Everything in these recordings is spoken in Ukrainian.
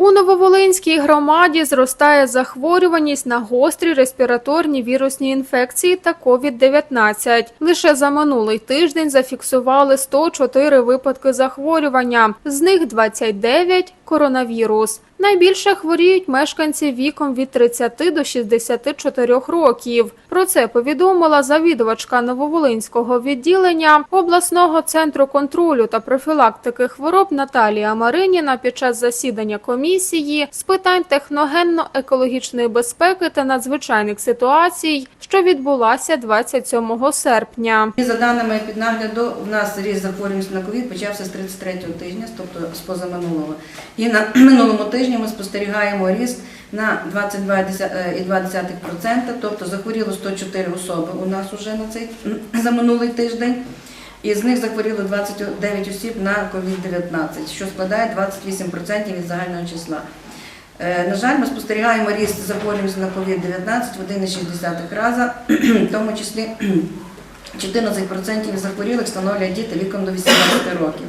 У Нововолинській громаді зростає захворюваність на гострі респіраторні вірусні інфекції та COVID-19. Лише за минулий тиждень зафіксували 104 випадки захворювання, з них 29 – коронавірус. Найбільше хворіють мешканці віком від 30 до 64 років. Про це повідомила завідувачка Нововолинського відділення обласного центру контролю та профілактики хвороб Наталія Мариніна під час засідання комісії з питань техногенно-екологічної безпеки та надзвичайних ситуацій, що відбулася 27 серпня. За даними під нагляду, у нас ріст захворюваності на ковід почався з 33-го тижня, тобто з позаминулого. І на минулому тижні ми спостерігаємо ріст на 22,2%, тобто захворіло 104 особи у нас уже на цей за минулий тиждень. І з них захворіло 29 осіб на COVID-19, що складає 28% від загального числа. Е, На жаль, ми спостерігаємо ріст захворюваності на COVID-19 в 1,6 рази, в тому числі 14% захворілих становлять діти віком до 18 років.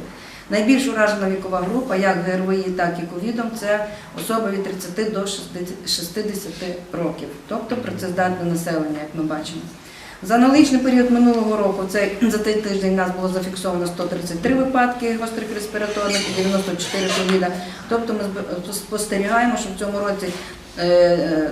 Найбільш уражена вікова група, як ГРВІ, так і ковідом, це особи від 30 до 60 років, тобто працездатне населення, як ми бачимо. За аналогічний період минулого року, це за цей тиждень у нас було зафіксовано 133 випадки гострих респіраторних і 94 ковіда. Тобто ми спостерігаємо, що в цьому році е, е,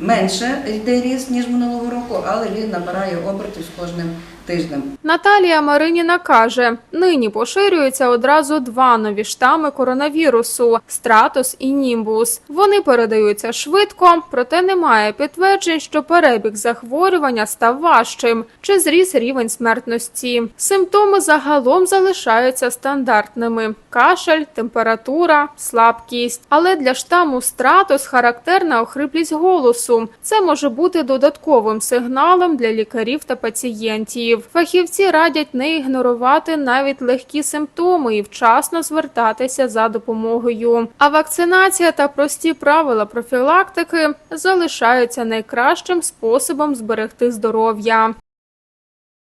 менше йде ріст, ніж минулого року, але він набирає обертів з кожним тижнем. Наталія Мариніна каже, нині поширюються одразу два нові штами коронавірусу – стратус і німбус. Вони передаються швидко, проте немає підтверджень, що перебіг захворювання став важчим чи зріс рівень смертності. Симптоми загалом залишаються стандартними: кашель, температура, слабкість. Але для штаму стратус характерна охриплість голосу. Це може бути додатковим сигналом для лікарів та пацієнтів. Фахівці радять не ігнорувати навіть легкі симптоми і вчасно звертатися за допомогою. А вакцинація та прості правила профілактики залишаються найкращим способом зберегти здоров'я.